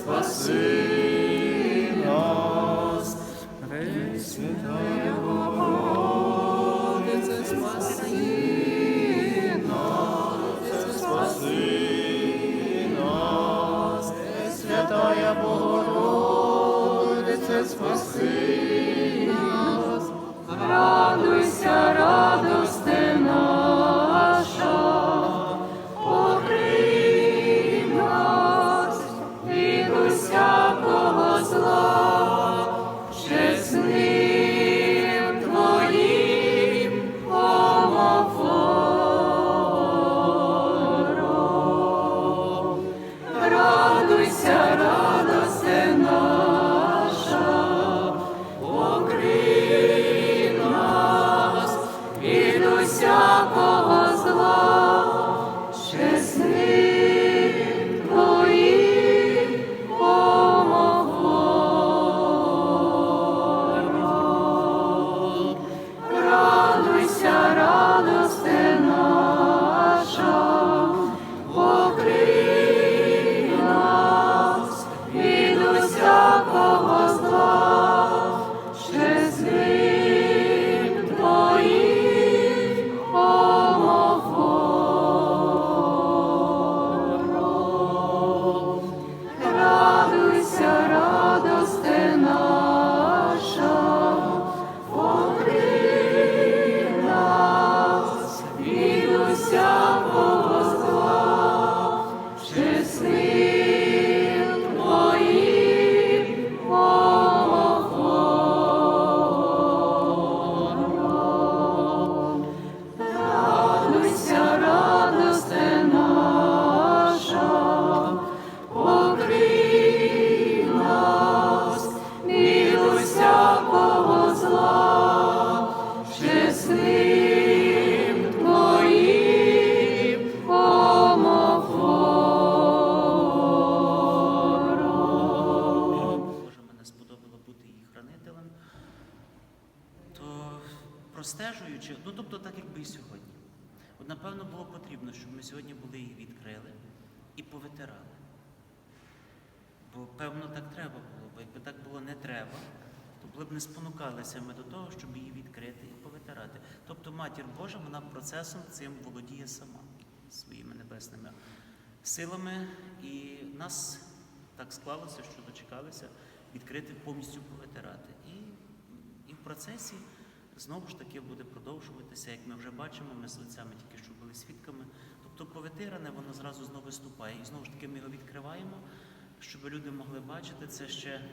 passei. Простежуючи, ну тобто так, якби і сьогодні. От напевно було потрібно, щоб ми сьогодні були її відкрили і повитирали. Бо певно так треба було, бо якби так було не треба, то були б не спонукалися ми до того, щоб її відкрити і повитирати. Тобто Матір Божа, вона процесом цим володіє сама своїми небесними силами, і нас так склалося, що дочекалися відкрити повністю повитирати. І, і в процесі знову ж таки буде продовжуватися, як ми вже бачимо, ми з лицями тільки що були свідками. Тобто повитиране, воно зразу знову виступає. І знову ж таки ми його відкриваємо, щоб люди могли бачити це ще